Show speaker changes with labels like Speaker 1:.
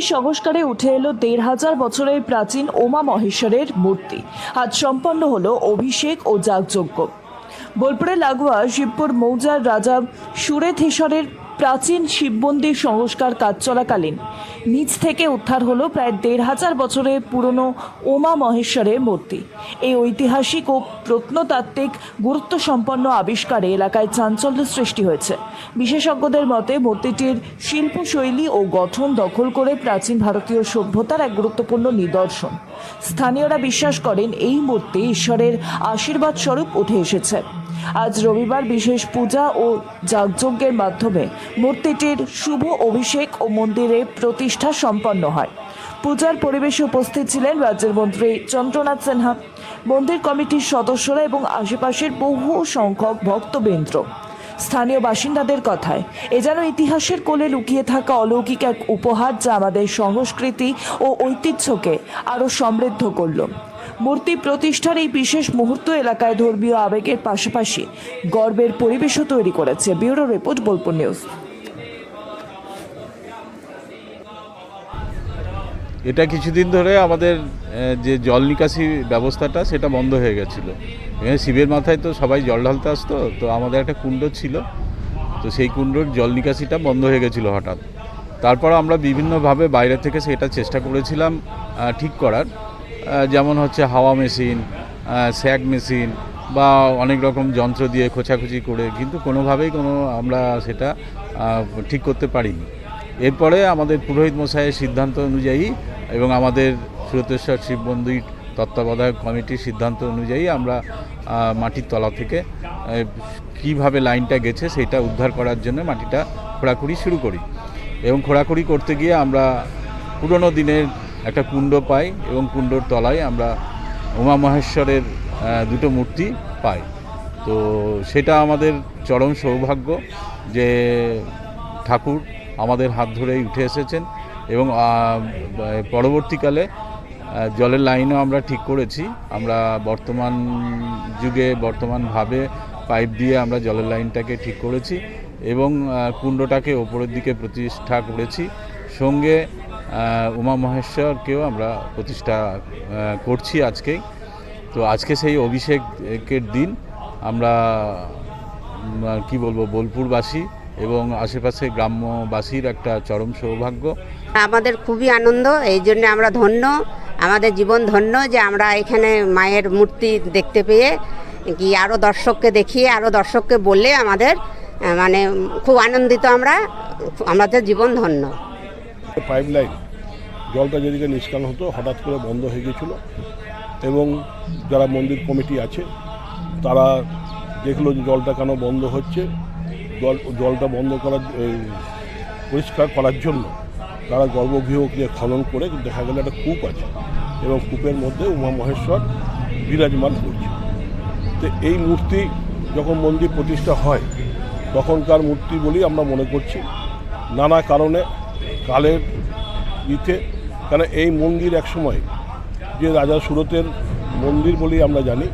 Speaker 1: সংস্কারে উঠে এলো দেড় হাজার বছরের প্রাচীন ওমা মহেশ্বরের মূর্তি। আজ সম্পন্ন হলো অভিষেক ও যাগযজ্ঞ। বোলপুরে লাগোয়া শিবপুর মৌজার রাজা সুরেথেশ্বরের প্রাচীন শিব মন্দির সংস্কার কাজ চলাকালীন। নিচ থেকে উদ্ধার হলো প্রায় দেড় হাজার বছরের পুরনো ওমা মহেশ্বরের মূর্তি। এই ঐতিহাসিক ও প্রত্নতাত্ত্বিক গুরুত্ব সম্পন্ন আবিষ্কারে এলাকায় চাঞ্চল্য সৃষ্টি হয়েছে। বিশেষজ্ঞদের মতে, মূর্তিটির শিল্পশৈলী ও গঠন দখল করে প্রাচীন ভারতীয় সভ্যতার এক গুরুত্বপূর্ণ নিদর্শন। স্থানীয়রা বিশ্বাস করেন, এই মূর্তি ঈশ্বরের আশীর্বাদ স্বরূপ উঠে এসেছে। আজ রবিবার বিশেষ পূজা ও যাগযজ্ঞের মাধ্যমে মূর্তিটির শুভ অভিষেক ও মন্দিরে প্রতিষ্ঠা সম্পন্ন হয়। পূজার পরিবেশে উপস্থিত ছিলেন রাজ্যের মন্ত্রী চন্দ্রনাথ সিনহা, মন্দির কমিটির সদস্যরা এবং আশেপাশের বহু সংখ্যক ভক্তবৃন্দ। স্থানীয় বাসিন্দাদের কথায়। এ যেন ইতিহাসের কোলে লুকিয়ে থাকা অলৌকিক এক উপহার যা আমাদের সংস্কৃতি ও ঐতিহ্যকে আরও সমৃদ্ধ করল। মূর্তি প্রতিষ্ঠার এই বিশেষ মুহূর্ত এলাকায় ধর্মীয় আবেগের পাশাপাশি গর্বের পরিবেশও তৈরি করেছে। Bureau report Bolpur news.
Speaker 2: এটা কিছুদিন ধরে আমাদের যে জল নিকাশি ব্যবস্থাটা সেটা বন্ধ হয়ে গেছিল। এখানে শিবের মাথায় তো সবাই জল ঢালতে আসতো, তো আমাদের একটা কুণ্ড ছিল, তো সেই কুণ্ডর জল নিকাশিটা বন্ধ হয়ে গেছিল হঠাৎ। তারপর আমরা বিভিন্নভাবে বাইরে থেকে সেটা চেষ্টা করেছিলাম ঠিক করার। যেমন হচ্ছে হাওয়া মেশিন স্যাগ মেশিন বা অনেক রকম যন্ত্র দিয়ে খোঁচাখুচি করে, কিন্তু কোনোভাবেই কোনো আমরা সেটা ঠিক করতে পারিনি। এরপরে আমাদের পুরোহিত মশাইয়ের সিদ্ধান্ত অনুযায়ী এবং আমাদের সুরতেশ্বর শিব মন্দির তত্ত্বাবধায়ক কমিটির সিদ্ধান্ত অনুযায়ী আমরা মাটির তলা থেকে কীভাবে লাইনটা গেছে সেটা উদ্ধার করার জন্য মাটিটা খোঁড়াখুড়ি শুরু করি। এবং খোঁড়াখুড়ি করতে গিয়ে আমরা পুরনো দিনের একটা কুণ্ড পাই এবং কুণ্ডর তলায় আমরা উমা মহেশ্বরের দুটো মূর্তি পাই। তো সেটা আমাদের চরম সৌভাগ্য যে ঠাকুর আমাদের হাত ধরেই উঠে এসেছেন এবং পরবর্তীকালে জলের লাইনও আমরা ঠিক করেছি। আমরা বর্তমান যুগে বর্তমানভাবে পাইপ দিয়ে আমরা জলের লাইনটাকে ঠিক করেছি এবং কুণ্ডটাকে ওপরের দিকে প্রতিষ্ঠা করেছি। সঙ্গে উমা মহেশ্বরকেও আমরা প্রতিষ্ঠা করছি আজকেই তো আজকে সেই অভিষেকের দিন আমরা কি বলব, বোলপুরবাসী এবং আশেপাশে গ্রাম্যবাসীর একটা চরম সৌভাগ্য।
Speaker 3: আমাদের খুবই আনন্দ এই জন্য আমরা ধন্য আমাদের জীবন ধন্য যে আমরা এখানে মায়ের মূর্তি দেখতে পেয়ে কি আরও দর্শককে দেখিয়ে আরও দর্শককে বললে আমাদের মানে খুব আনন্দিত আমরা আমাদের জীবন ধন্য।
Speaker 4: পাইপ লাইন জলটা যেদিকে নিষ্কান হতো হঠাৎ করে বন্ধ হয়ে গেছিল এবং যারা মন্দির কমিটি আছে তারা দেখল যে জলটা কেন বন্ধ হচ্ছে। জল, জলটা বন্ধ করার পরিষ্কার করার জন্য তারা গর্ভগৃহ দিয়ে খনন করে দেখা গেল একটা কূপ আছে এবং কূপের মধ্যে উমা মহেশ্বর বিরাজমান করছে। তো এই মূর্তি যখন মন্দির প্রতিষ্ঠা হয়, তখনকার মূর্তি বলেই আমরা মনে করছি, নানা কারণে কালের ইতে কারণ এই মন্দির একসময় যে রাজা সুরতের মন্দির বলেই আমরা জানি